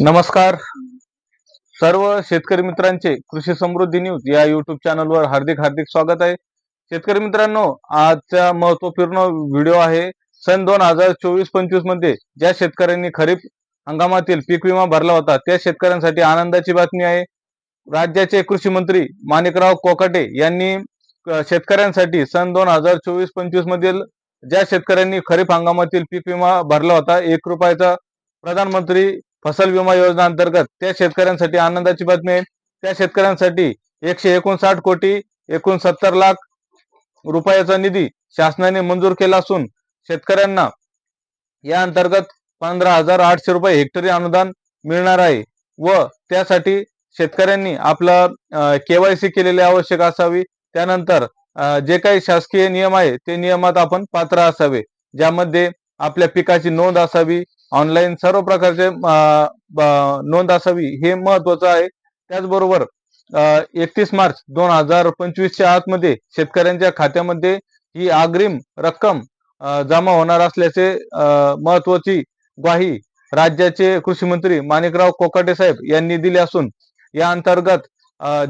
नमस्कार. सर्व शेतकरी मित्रांचे कृषी समृद्धी न्यूज या युट्यूब चॅनलवर हार्दिक हार्दिक स्वागत आहे. शेतकरी मित्रांनो आजचा महत्त्वपूर्ण व्हिडिओ आहे. सन दोन हजार चोवीस पंचवीसमध्ये ज्या शेतकऱ्यांनी खरीप हंगामातील पीक विमा भरला होता त्या शेतकऱ्यांसाठी आनंदाची बातमी आहे. राज्याचे कृषी मंत्री माणिकराव कोकाटे यांनी शेतकऱ्यांसाठी सन दोन हजार चोवीस पंचवीस मधील ज्या शेतकऱ्यांनी खरीप हंगामातील पीक विमा भरला होता एक रुपयाचा प्रधानमंत्री फसल विमा योजना अंतर्गत त्या शेतकऱ्यांसाठी आनंदाची बातमी आहे. त्या शेतकऱ्यांसाठी एकशे एकोणसाठ कोटी एकोणसत्तर लाख रुपयाचा निधी शासनाने मंजूर केला असून शेतकऱ्यांना या अंतर्गत पंधरा हजार आठशे रुपये हेक्टरी अनुदान मिळणार आहे व त्यासाठी शेतकऱ्यांनी आपलं केवायसी केलेली आवश्यक असावी. त्यानंतर जे काही शासकीय नियम आहे ते नियमात आपण पात्र असावे. ज्यामध्ये आपल्या पिकाची नोंद असावी ऑनलाईन सर्व प्रकारचे नोंद असावी हे महत्वाचं आहे. त्याचबरोबर एकतीस मार्च दोन हजार पंचवीसच्या आतमध्ये शेतकऱ्यांच्या खात्यामध्ये ही अग्रिम रक्कम जमा होणार असल्याचे महत्वाची ग्वाही राज्याचे कृषी मंत्री माणिकराव कोकाटे साहेब यांनी दिली असून या अंतर्गत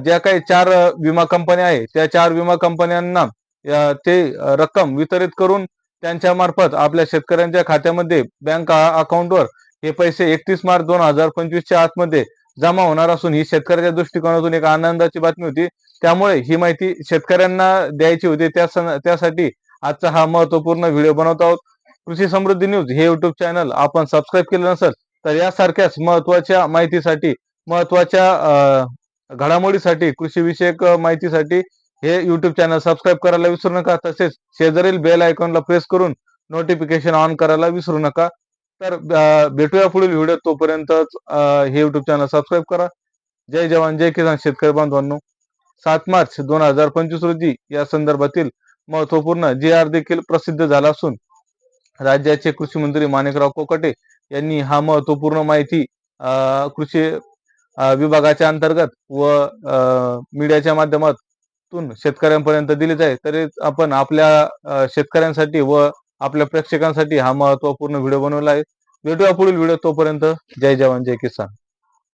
ज्या काही चार विमा कंपन्या आहे त्या चार विमा कंपन्यांना ते रक्कम वितरित करून त्यांच्या मार्फत आपल्या शेतकऱ्यांच्या खात्यामध्ये बँक अकाउंटवर हे पैसे एकतीस मार्च दोन हजार पंचवीसच्या आतमध्ये जमा होणार असून ही शेतकऱ्याच्या दृष्टिकोनातून एक आनंदाची बातमी होती. त्यामुळे ही माहिती शेतकऱ्यांना द्यायची होती. त्या त्यासाठी आजचा हा महत्त्वपूर्ण व्हिडिओ बनवत आहोत. कृषी समृद्धी न्यूज हे युट्यूब चॅनल आपण सबस्क्राईब केलं नसेल तर यासारख्याच महत्त्वाच्या माहितीसाठी महत्त्वाच्या घडामोडीसाठी कृषी विषयक माहितीसाठी हे युट्यूब चॅनल सबस्क्राईब करायला विसरू नका. तसेच शेजारील बेल आयकॉनला प्रेस करून नोटिफिकेशन ऑन करायला विसरू नका. तर भेटूया पुढील व्हिडिओ तोपर्यंत हे युट्यूब चॅनल सबस्क्राईब करा. जय जवान जय किसान शेतकरी बांधवांनो. सात मार्च दोन हजार पंचवीस रोजी या संदर्भातील महत्त्वपूर्ण जी आर देखील प्रसिद्ध झाला असून राज्याचे कृषी मंत्री माणिकराव कोकटे यांनी हा महत्त्वपूर्ण माहिती कृषी विभागाच्या अंतर्गत व मीडियाच्या माध्यमात माध्यमातून शेतकऱ्यांपर्यंत दिले जाईल तरी आपण आपल्या शेतकऱ्यांसाठी व आपल्या प्रेक्षकांसाठी हा महत्त्वपूर्ण व्हिडिओ बनवला आहे. भेटूया पुढील व्हिडिओ तोपर्यंत. जय जवान जय किसान.